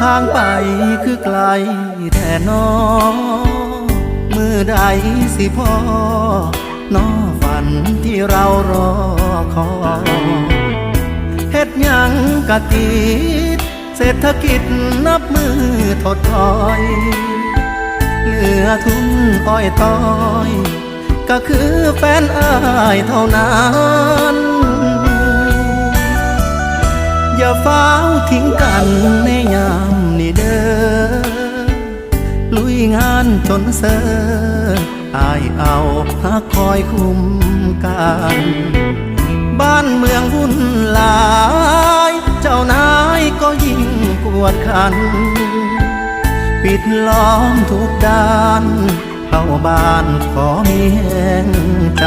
ทางไปคือไกลแท่น้อมือใดสิพ่อน้อฝันที่เรารอคอยเฮ็ดยังกะติดเศรษฐกิจนับมือถดถอย เหลือทุนอ้อยต้อย ก็คือแฟนอายเท่านั้นอย่าฟ้าทิ้งกันในยาม งานจนเสออายเอาหักคอยคุ้มกันบ้านเมืองวุ่นลาย เจ้านายก็ยิ่งกวดขัน ปิดล้อมทุกด้าน เข้าบ้านขอมีแห่งใจ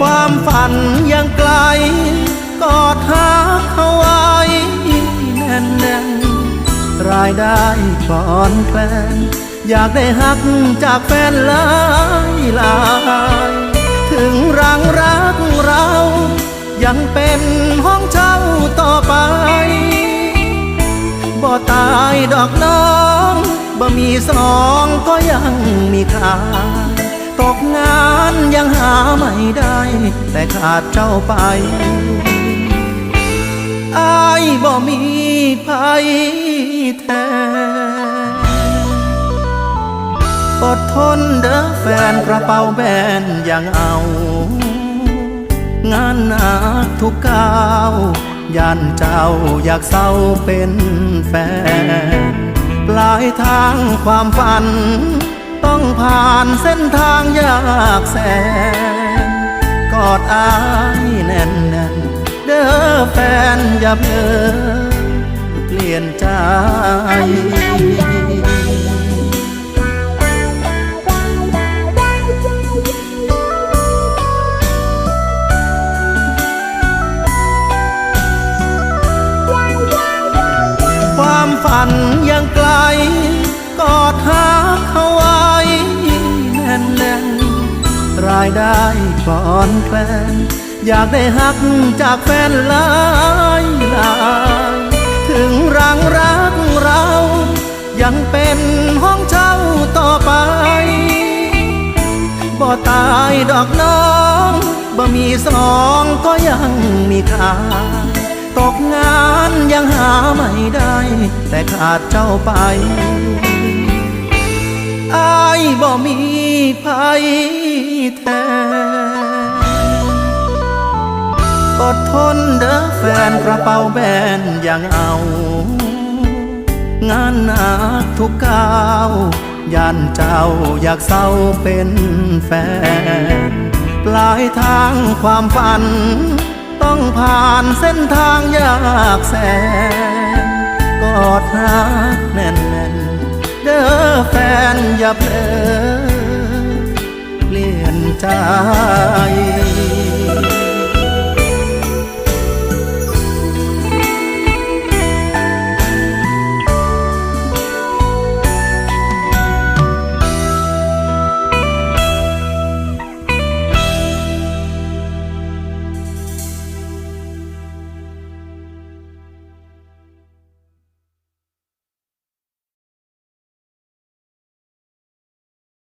ความฝันยังไกล กอดหาเขาไว้ ได้ก่อนแคลนอยากได้หักจากแฟนหลายหลายถึงรังรักเรา ยังเป็นห้องเช่าต่อไปบ่ตายดอกน้องบ่มีสองก็ยังมีค่าตกงานยังหาไม่ได้ แต่ขาดเจ้าไปอายบ่มีภัยแท้ ทนเด้อแฟนกระเป๋าแบนยังเอา งานหนักทุกก้าวยันเจ้าอยากเศร้าเป็นแฟนปลายทางความฝัน ต้องผ่านเส้นทางยากแสน กอดอายแน่นแน่นๆเด้อแฟนอย่าเพ้อเปลี่ยนใจ ฝันยังไกล กอดหาเขาไว้แน่นแน่นรายได้ก่อนแคลนอยากได้หักจากแฟนหลายหลายถึงรังรักเรา ยังเป็นห้องเช่าต่อไป บ่ตายดอกน้อง บ่มีสองก็ยังมีค่า ตกงานยังหาไม่ได้ แต่ขาดเจ้าไปอายบ่มีภัยแท้อดทนเด้อแฟนกระเป๋าแบนยังเอา งานหนักทุกก้าวยันเจ้าอยากเศร้าเป็นแฟน ปลายทางความฝัน ต้องผ่านเส้นทางยากแสนกอดรักแน่นๆเด้อแฟนอย่าเพลอเปลี่ยนใจ